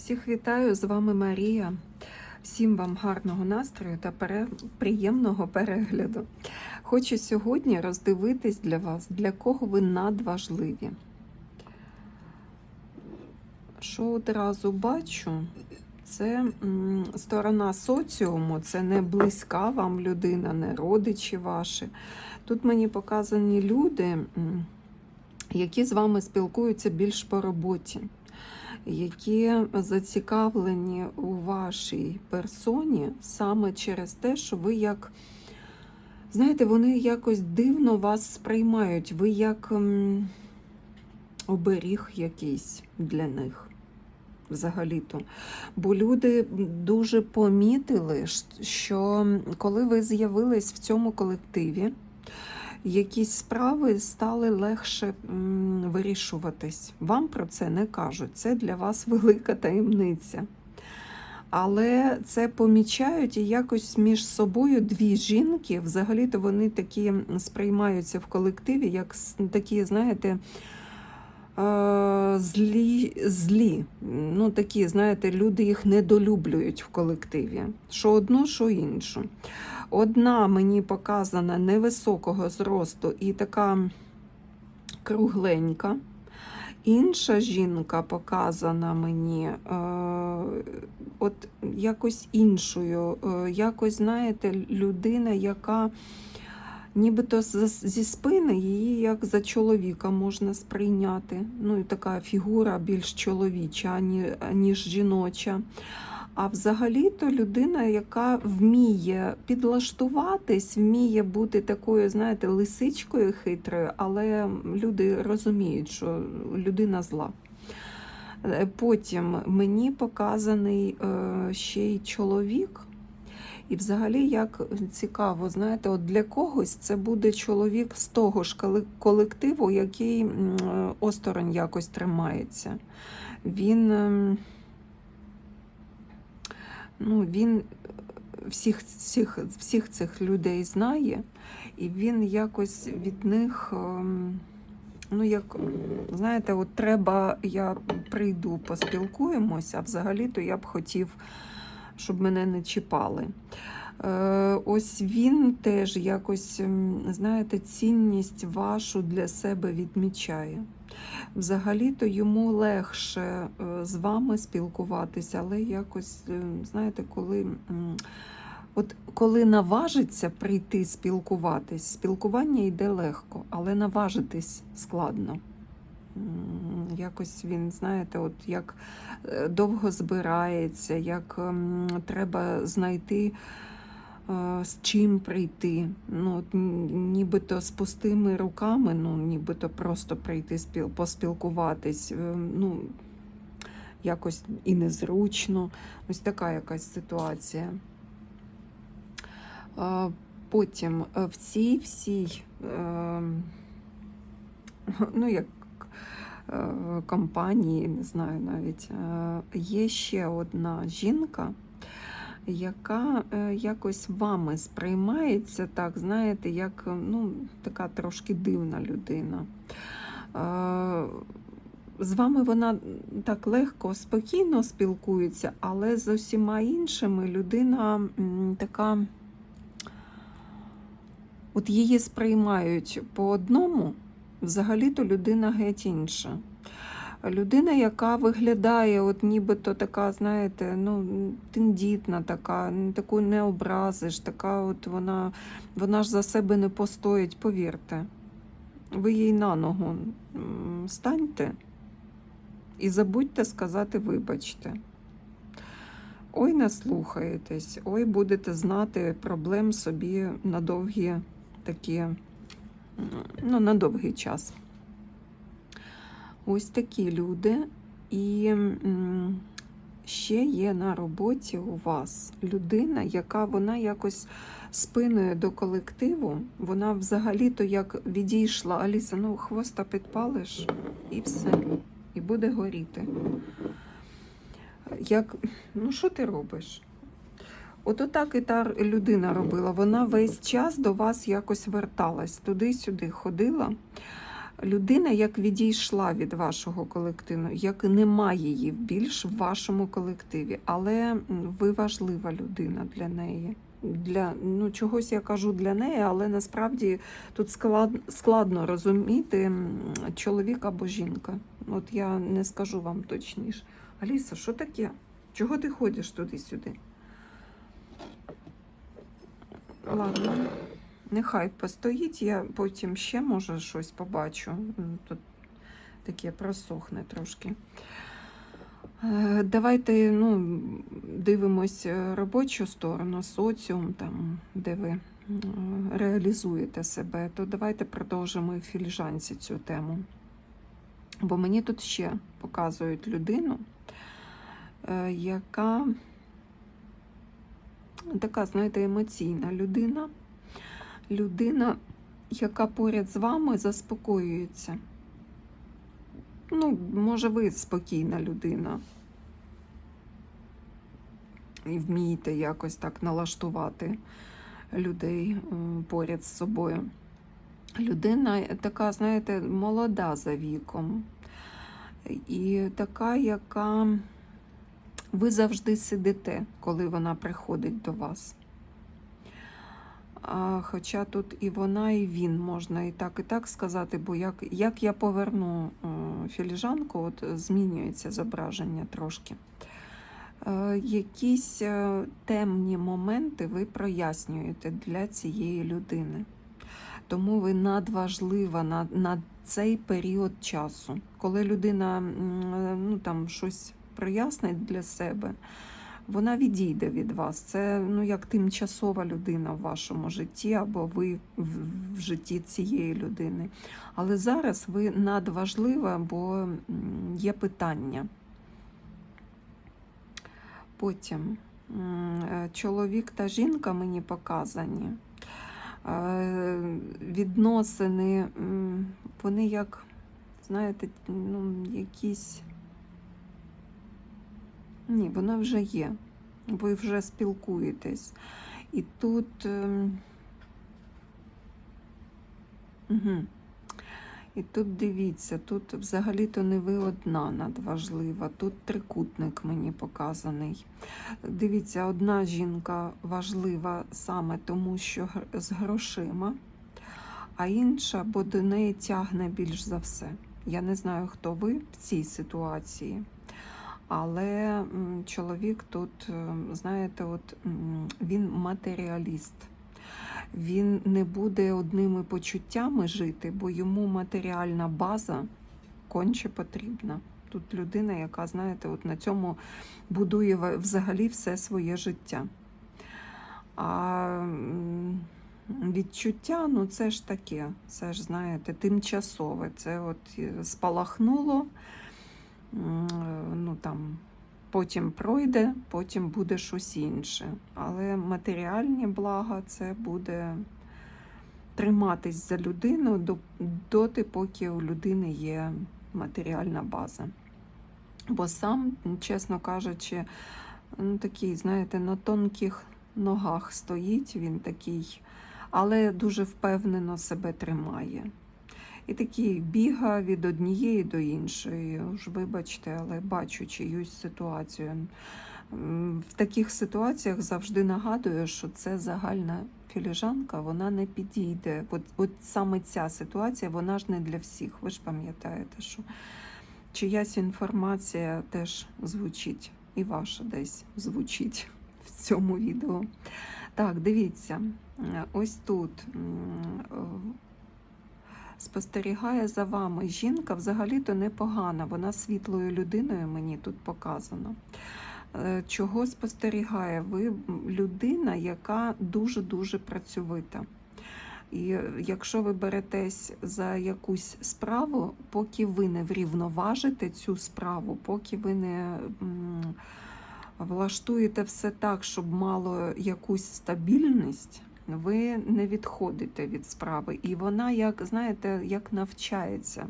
Всіх вітаю, з вами Марія. Всім вам гарного настрою та пере... приємного перегляду. Хочу сьогодні роздивитись для вас, для кого ви надважливі. Що одразу бачу, це сторона соціуму, це не близька вам людина, не родичі ваші. Тут мені показані люди, які з вами спілкуються більш по роботі які зацікавлені у вашій персоні саме через те, що ви як, знаєте, вони якось дивно вас сприймають, ви як оберіг якийсь для них. Взагалі-то. Бо люди дуже помітили, що коли ви з'явились в цьому колективі, якісь справи стали легше вирішуватись. Вам про це не кажуть. Це для вас велика таємниця. Але це помічають і якось між собою дві жінки. Взагалі-то вони такі сприймаються в колективі, як такі, знаєте, злі, злі. Ну, такі, знаєте, люди їх недолюблюють в колективі. Що одну, що іншу. Одна мені показана невисокого зросту і така кругленька. Інша жінка показана мені е, от якось іншою. Е, якось, знаєте, людина, яка нібито зі спини її як за чоловіка можна сприйняти. Ну і така фігура більш чоловіча, ніж жіноча. А взагалі-то людина, яка вміє підлаштуватись, вміє бути такою, знаєте, лисичкою хитрою, але люди розуміють, що людина зла. Е, Потім мені показаний е, ще й чоловік. І взагалі, як цікаво, знаєте, от для когось це буде чоловік з того ж колективу, який осторонь якось тримається. Він. ем, ну, він всіх, всіх, всіх цих людей знає, і він якось від них, ем, ну, як, знаєте, от треба, я прийду, поспілкуємося, а взагалі-то я б хотів, щоб мене не чіпали. Е, Ось він теж якось, знаєте, цінність вашу для себе відмічає. Взагалі-то йому легше е, з вами спілкуватися, але якось, е, знаєте, коли, от коли наважиться прийти спілкуватись, спілкування йде легко, але наважитись складно. Якось він, знаєте, от як е, довго збирається, як ем, треба знайти. е, З чим прийти? Ну, от нібито з пустими руками, ну, нібито просто прийти спіл, поспілкуватись. е, Ну, якось і незручно. Ось така якась ситуація. Потім в цій всій, е, ну, як компанії, не знаю навіть, е, є ще одна жінка, яка е, якось вами сприймається, так, знаєте, як е, ну, така трошки дивна людина. Е, З вами вона так легко, спокійно спілкується, але з усіма іншими людина така. От її сприймають по одному, взагалі-то людина геть інша. Людина, яка виглядає, от нібито така, знаєте, ну, тендітна така, таку не образиш, така от вона, вона ж за себе не постоїть, повірте. Ви їй на ногу станьте і забудьте сказати вибачте. Ой, не слухаєтесь, ой, будете знати проблем собі на довгі такі, ну, на довгий час. Ось такі люди. І ще є на роботі у вас людина, яка вона якось спиною до колективу, вона взагалі-то як відійшла, Аліса, ну хвоста підпалиш і все, і буде горіти. Як, ну що ти робиш? От отак і та людина робила. Вона весь час до вас якось верталась, туди-сюди ходила. Людина як відійшла від вашого колективу, як немає її більш в вашому колективі, але ви важлива людина для неї. Для ну чогось я кажу для неї, але насправді тут склад, складно розуміти чоловік або жінка. От я не скажу вам точніше. Аліса, що таке? Чого ти ходиш туди-сюди? Ладно, нехай постоїть, я потім ще може щось побачу. Тут таке просохне трошки. Е, Давайте ну, дивимось е, робочу сторону, соціум, там, де ви реалізуєте себе, то давайте продовжимо в філіжанці цю тему. Бо мені тут ще показують людину, е, яка така, знаєте, емоційна людина. Людина, яка поряд з вами заспокоюється. Ну, може, ви спокійна людина. І вмієте якось так налаштувати людей е, поряд з собою. Людина така, знаєте, молода за віком. І така, яка ви завжди сидите, коли вона приходить до вас. А, хоча тут і вона, і він, можна і так, і так сказати, бо як, як я поверну е, філіжанку, от змінюється зображення трошки. Е, якісь е, темні моменти ви прояснюєте для цієї людини. Тому ви надважлива на, на цей період часу. Коли людина ну, там, щось прояснить для себе, вона відійде від вас. Це ну, як тимчасова людина в вашому житті, або ви в, житті цієї людини. Але зараз ви надважлива, бо є питання. Потім е, чоловік та жінка мені показані. Е, Відносини, вони як, знаєте, ну, якісь. Ні, вона вже є. Ви вже спілкуєтесь. І тут. Угу. І тут дивіться, тут взагалі-то не ви одна надважлива, тут трикутник мені показаний. Дивіться, одна жінка важлива саме тому, що з грошима, а інша, бо до неї тягне більш за все. Я не знаю, хто ви в цій ситуації. Але чоловік тут, е, знаєте, от він матеріаліст. Він не буде одними почуттями жити, бо йому матеріальна база конче потрібна. Тут людина, яка, знаєте, от на цьому будує взагалі все своє життя. А відчуття, ну це ж таке, це ж, знаєте, тимчасове. Це от е, спалахнуло, ну там потім пройде, потім буде щось інше. Але матеріальні блага це буде триматись за людину доти, поки у людини є матеріальна база. Бо сам, чесно кажучи, ну, такий, знаєте, на тонких ногах стоїть він такий, але дуже впевнено себе тримає. І такий біга від однієї до іншої. Уж вибачте, але бачу чиюсь ситуацію. В таких ситуаціях завжди нагадую, що це загальна філіжанка, вона не підійде. От, от саме ця ситуація, вона ж не для всіх. Ви ж пам'ятаєте, що чиясь інформація теж звучить, і ваша десь звучить в цьому відео. Так, дивіться, ось тут е, спостерігає за вами жінка взагалі-то непогана, вона світлою людиною мені тут показано. Е, Чого спостерігає? Ви людина, яка дуже-дуже працьовита. І якщо ви беретесь за якусь справу, поки ви не врівноважите цю справу, поки ви не влаштуєте все так, щоб мало якусь стабільність, ви не відходите від справи. І вона, як знаєте, як навчається.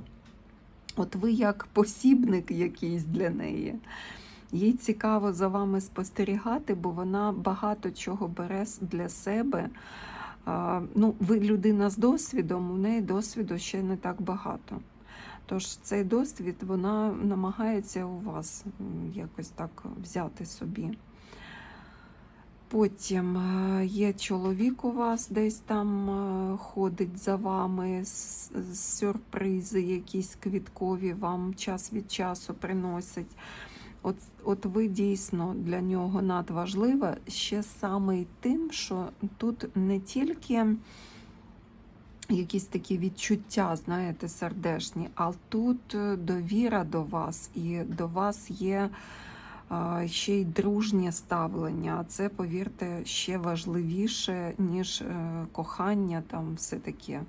От ви як посібник якийсь для неї. Їй цікаво за вами спостерігати, бо вона багато чого бере для себе Ну, ви людина з досвідом, у неї досвіду ще не так багато. Тож цей досвід вона намагається у вас якось так взяти собі. Потім е, є чоловік у вас десь там е, ходить за вами, сюрпризи якісь квіткові вам час від часу приносить. От, от ви дійсно для нього надважлива ще саме й тим, що тут не тільки якісь такі відчуття, знаєте, сердешні, а тут е, довіра до вас, і до вас є ще й дружнє ставлення. А Це, повірте, ще важливіше, ніж е, кохання, там все таке.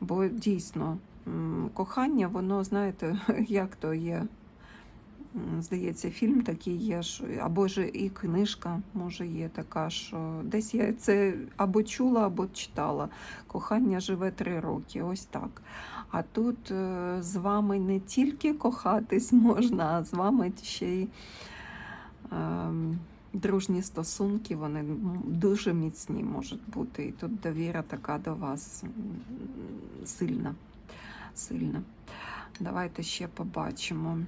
Бо дійсно, кохання, воно, знаєте, як то є. Здається, фільм такий є, що або ж і книжка може є така, що десь я це або чула, або читала. Кохання живе три роки, ось так. А тут е, з вами не тільки кохатись можна, а з вами ще й ем, дружні стосунки, вони дуже міцні можуть бути. І тут довіра така до вас сильна. сильна. Давайте ще побачимо.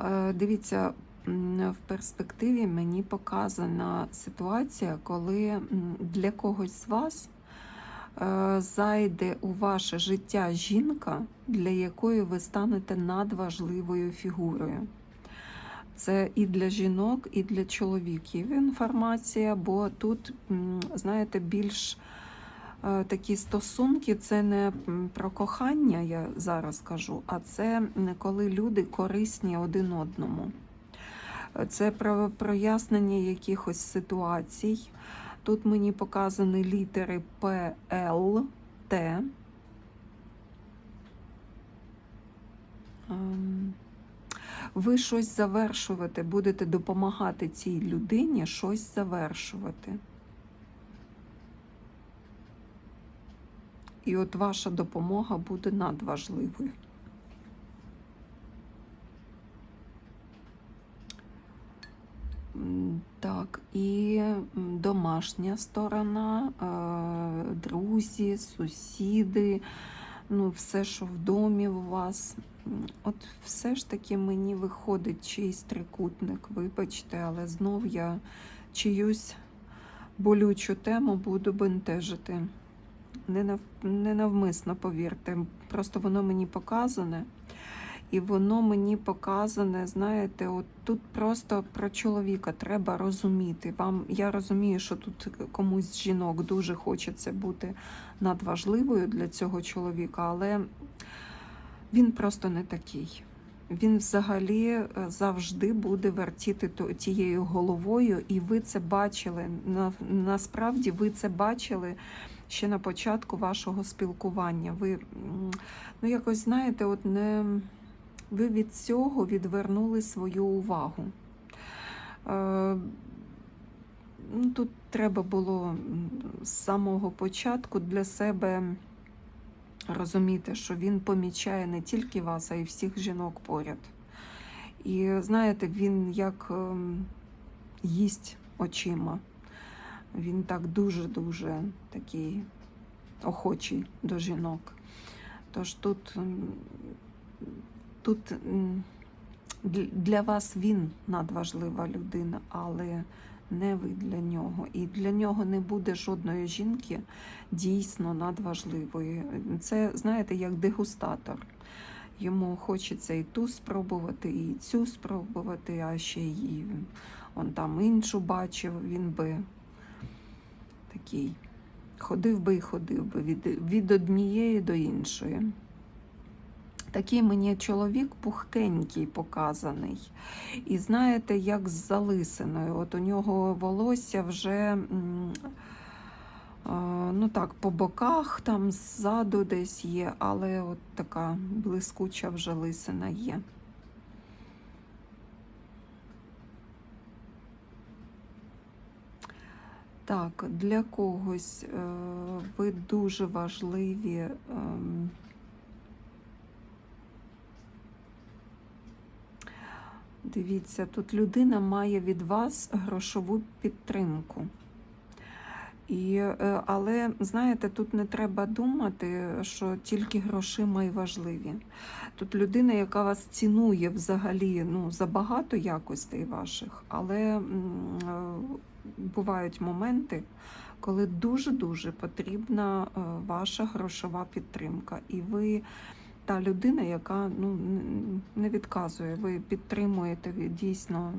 Е, Дивіться, в перспективі мені показана ситуація, коли для когось з вас е, зайде у ваше життя жінка, для якої ви станете надважливою фігурою. Це і для жінок, і для чоловіків інформація, бо тут, знаєте, більш такі стосунки це не про кохання, я зараз кажу, а це коли люди корисні один одному. Е, Це про прояснення якихось ситуацій. Тут мені показані літери П, Л, Т. Ем, Ви щось завершувати, будете допомагати цій людині щось завершувати. І от ваша допомога буде надважливою. Так, і домашня сторона, е, друзі, сусіди, ну, все, що в домі у вас. От все ж таки мені виходить чийсь трикутник, вибачте, але знов я чиюсь болючу тему буду бентежити. Не, нав... не навмисно, повірте. Просто воно мені показане. І воно мені показане, знаєте, от тут просто про чоловіка треба розуміти. Вам я розумію, що тут комусь з жінок дуже хочеться бути надважливою для цього чоловіка, але він просто не такий. Він взагалі е, завжди буде вертіти тією головою, і ви це бачили. Насправді ви це бачили ще на початку вашого спілкування. Ви ну якось знаєте, от не ви від цього відвернули свою увагу. Е, ну, тут треба було з самого початку для себе розуміти, що він помічає не тільки вас, а й всіх жінок поряд. І знаєте, він як ем, їсть очима. Він так дуже-дуже такий охочий до жінок. Тож тут, тут для вас він надважлива людина, але не ви для нього. І для нього не буде жодної жінки дійсно надважливої. Це, знаєте, як дегустатор. Йому хочеться і ту спробувати, і цю спробувати, а ще й он там іншу бачив, він би такий ходив би і ходив би від, від однієї до іншої. Такий мені чоловік пухкенький показаний. І знаєте, як з залисиною. От у нього волосся вже ну так, по боках, там ззаду десь є, але от така блискуча вже лисина є. Так, для когось е, ви дуже важливі. ем, Дивіться, тут людина має від вас грошову підтримку. І, е, але знаєте, тут не треба думати, що тільки грошима і важливі. Тут людина, яка вас цінує взагалі ну, за багато якостей ваших, але е, бувають моменти, коли дуже-дуже потрібна е, ваша грошова підтримка. І ви та людина, яка ну, не відказує, ви підтримуєте дійсно.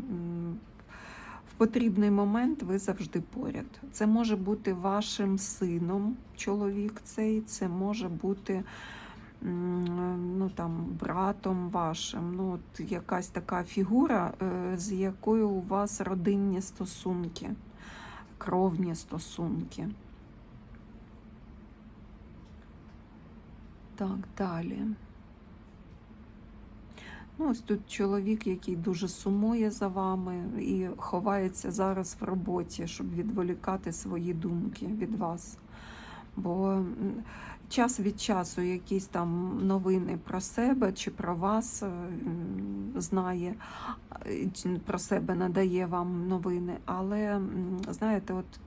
в потрібний момент ви завжди поряд. Це може бути вашим сином, чоловік цей, це може бути ну, там, братом вашим. Ну, от якась така фігура, е, з якою у вас родинні стосунки, кровні стосунки. Так, далі. Ну, ось тут чоловік, який дуже сумує за вами і ховається зараз в роботі, щоб відволікати свої думки від вас. Бо час від часу якісь там новини про себе чи про вас е, знає, е, про себе надає вам новини. Але знаєте, от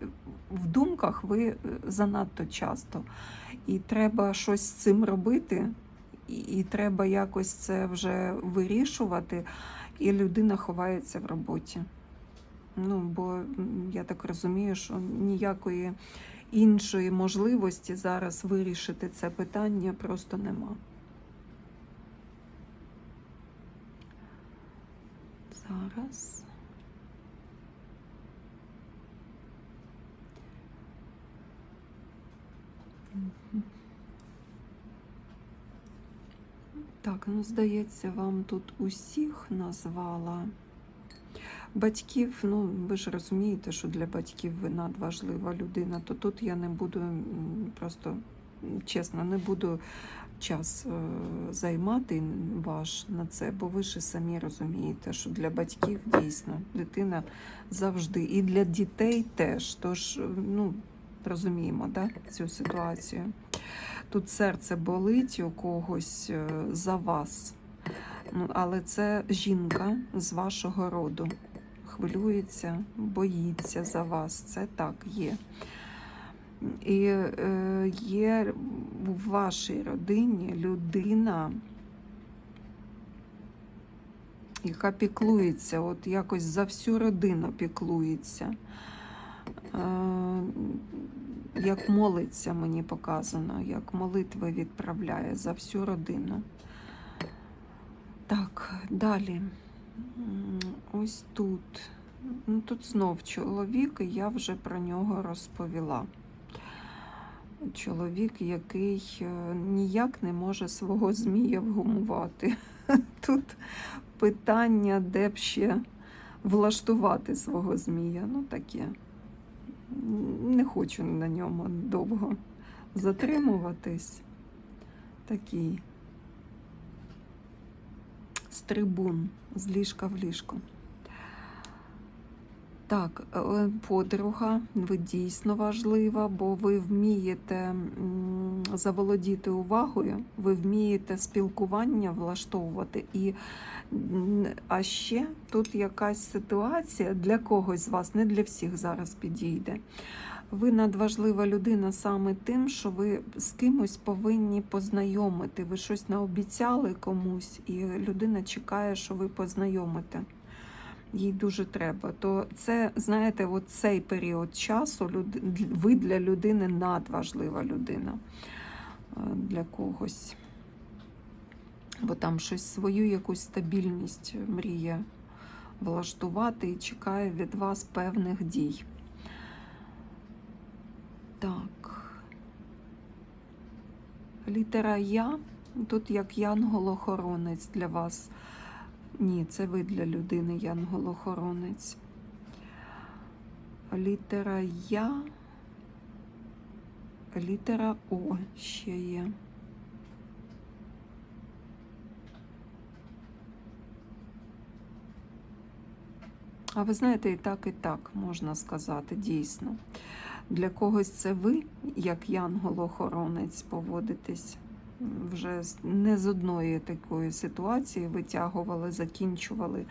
в думках ви е, занадто часто. І треба щось з цим робити, і, треба якось це вже вирішувати, і людина ховається в роботі. Ну, бо я так розумію, що ніякої іншої можливості зараз вирішити це питання просто нема. Зараз. Так, ну здається, вам тут усіх назвала. Батьків, ну ви ж розумієте, що для батьків ви надважлива людина, то тут я не буду просто чесно, не буду час е, займати ваш на це, бо ви ж і самі розумієте, що для батьків дійсно дитина завжди і для дітей теж. Тож, е, ну, розуміємо да, цю ситуацію. Тут серце болить у когось е, за вас. Ну, але це жінка з вашого роду. Хвилюється, боїться за вас. Це так є. І е, є в вашій родині людина, яка піклується, от якось за всю родину піклується. Е, як молиться, мені показано, як молитви відправляє за всю родину. Так, далі. Ось тут. Ну, тут знов чоловік, і я вже про нього розповіла. Чоловік, який е, ніяк не може свого змія вгумувати. Тут питання, де б ще влаштувати свого змія. Ну, таке. Не хочу на ньому довго затримуватись. Такий стрибун з ліжка в ліжко. Так, е, подруга, ви дійсно важлива, бо ви вмієте заволодіти увагою, ви вмієте спілкування влаштовувати. І, а ще тут якась ситуація для когось з вас, не для всіх зараз підійде. Ви надважлива людина саме тим, що ви з кимось повинні познайомити. Ви щось наобіцяли комусь, і людина чекає, що ви познайомите їй дуже треба, то це, знаєте, от цей період часу ви для людини надважлива людина е, для когось. Бо там щось свою якусь стабільність мріє влаштувати і чекає від вас певних дій. Так. Літера Я. Тут як янгол-охоронець для вас. Ні, це ви для людини, янгол-охоронець. Літера Я. Літера О ще є. А ви знаєте, і так, і так можна сказати, дійсно. Для когось це ви, як янгол-охоронець, поводитесь вже не з одної такої ситуації витягували, закінчували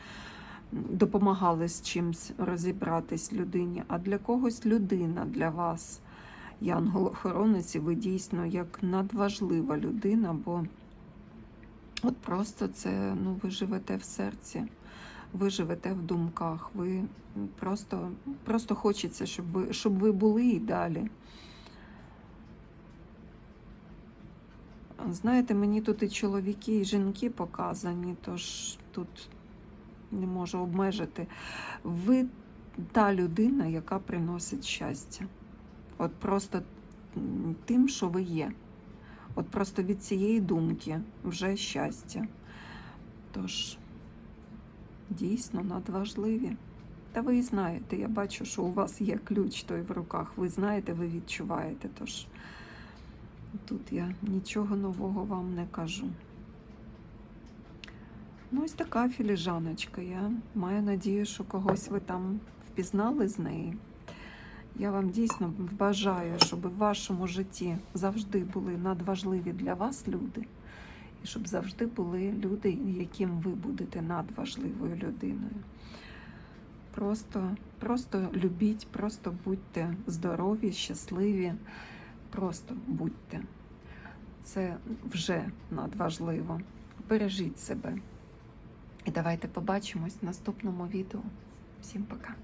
допомагали з чимсь розібратись людині, а для когось людина для вас. Янгол-охоронець, і ви дійсно як надважлива людина, бо от просто це ну, ви живете в серці, ви живете в думках, ви просто, просто хочеться, щоб ви, щоб ви були і далі. Знаєте, мені тут і чоловіки, і жінки показані, тож тут не можу обмежити. Ви та людина, яка приносить щастя. От просто тим, що ви є. От просто від цієї думки вже щастя. Тож, дійсно надважливі. Та ви і знаєте, я бачу, що у вас є ключ той в руках. Ви знаєте, ви відчуваєте. Тож тут я нічого нового вам не кажу. Ну, ось така філіжаночка. Я маю надію, що когось ви там впізнали з неї. Я вам дійсно бажаю, щоб в вашому житті завжди були надважливі для вас люди, і щоб завжди були люди, яким ви будете надважливою людиною. Просто, просто любіть, просто будьте здорові, щасливі, просто будьте. Це вже надважливо. Бережіть себе. І давайте побачимось в наступному відео. Всім пока!